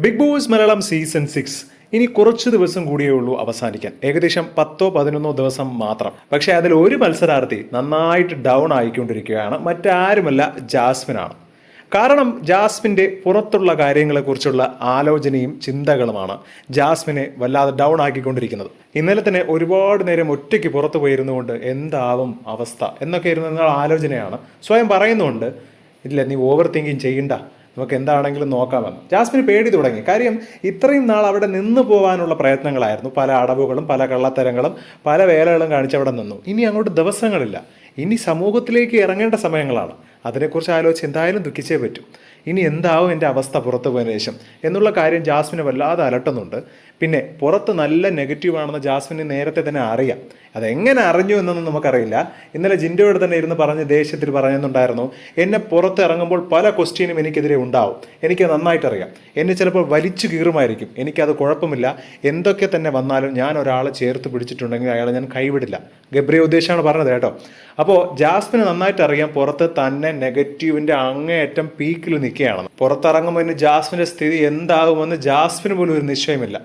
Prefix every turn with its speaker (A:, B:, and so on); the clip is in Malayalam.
A: Big boss Malayalam season six ഇനി കുറച്ച് ദിവസം കൂടിയേ ഉള്ളൂ അവസാനിക്കാൻ. ഏകദേശം പത്തോ പതിനൊന്നോ ദിവസം മാത്രം. പക്ഷേ അതിൽ ഒരു മത്സരാർത്ഥി നന്നായിട്ട് ഡൗൺ ആയിക്കൊണ്ടിരിക്കുകയാണ്. മറ്റാരുമല്ല ജാസ്മിനാണ് കാരണം ജാസ്മിന്റെ പുറത്തുള്ള കാര്യങ്ങളെക്കുറിച്ചുള്ള ആലോചനയും ചിന്തകളുമാണ് ജാസ്മിനെ വല്ലാതെ ഡൗൺ ആക്കിക്കൊണ്ടിരിക്കുന്നത്. ഇന്നലെ തന്നെ ഒരുപാട് നേരം ഒറ്റയ്ക്ക് പുറത്തു പോയിരുന്നുകൊണ്ട് എന്താവും അവസ്ഥ എന്നൊക്കെ ഇരുന്ന ആലോചനയാണ്. സ്വയം പറയുന്നുണ്ട് ഇല്ല നീ ഓവർ തിങ്കിങ് ചെയ്യണ്ട. നമുക്ക് എന്താണെങ്കിലും നോക്കാമെന്ന്. ജാസ്മിന് പേടി തുടങ്ങി. കാര്യം ഇത്രയും നാൾ അവിടെ നിന്ന് പോകാനുള്ള പ്രയത്നങ്ങളായിരുന്നു. പല അടവുകളും പല കള്ളത്തരങ്ങളും പല വേലകളും കാണിച്ച് അവിടെ നിന്നു. ഇനി അങ്ങോട്ട് ദിവസങ്ങളില്ല. ഇനി സമൂഹത്തിലേക്ക് ഇറങ്ങേണ്ട സമയങ്ങളാണ്. അതിനെക്കുറിച്ച് ആലോചിച്ച് എന്തായാലും ദുഃഖിച്ചേ പറ്റും. ഇനി എന്താവും എന്റെ അവസ്ഥ പുറത്തു പോയതിനു ശേഷം? എന്നുള്ള കാര്യം ജാസ്മിനെ വല്ലാതെ അലട്ടുന്നുണ്ട്. പിന്നെ പുറത്ത് നല്ല നെഗറ്റീവ് ആണെന്ന് ജാസ്മിന് നേരത്തെ തന്നെ അറിയാം. അതെങ്ങനെ അറിഞ്ഞു എന്നൊന്നും നമുക്കറിയില്ല. ഇന്നലെ ജിൻഡോയോട് തന്നെ ഇരുന്ന് പറഞ്ഞ് ദേഷ്യത്തിൽ പറയുന്നുണ്ടായിരുന്നു എന്നെ പുറത്ത് ഇറങ്ങുമ്പോൾ പല ക്വസ്റ്റ്യനും എനിക്കെതിരെ ഉണ്ടാവും. എനിക്ക് നന്നായിട്ട് അറിയാം എന്നെ ചിലപ്പോൾ വലിച്ചു കീറുമായിരിക്കും. എനിക്കത് കുഴപ്പമില്ല. എന്തൊക്കെ തന്നെ വന്നാലും ഞാൻ ഒരാളെ ചേർത്ത് പിടിച്ചിട്ടുണ്ടെങ്കിൽ അയാളെ ഞാൻ കൈവിടില്ല. ഗബ്രിയ ഉദ്ദേശമാണ് പറഞ്ഞത് കേട്ടോ. അപ്പോൾ ജാസ്മിന് നന്നായിട്ട് അറിയാം പുറത്ത് തന്നെ നെഗറ്റീവിന്റെ അങ്ങേയറ്റം പീക്കിൽ നിൽക്കുകയാണെന്ന്. പുറത്തിറങ്ങുമ്പോൾ ജാസ്മിന്റെ സ്ഥിതി എന്താകുമെന്ന് ജാസ്മിന് പോലും ഒരു നിശ്ചയമില്ല.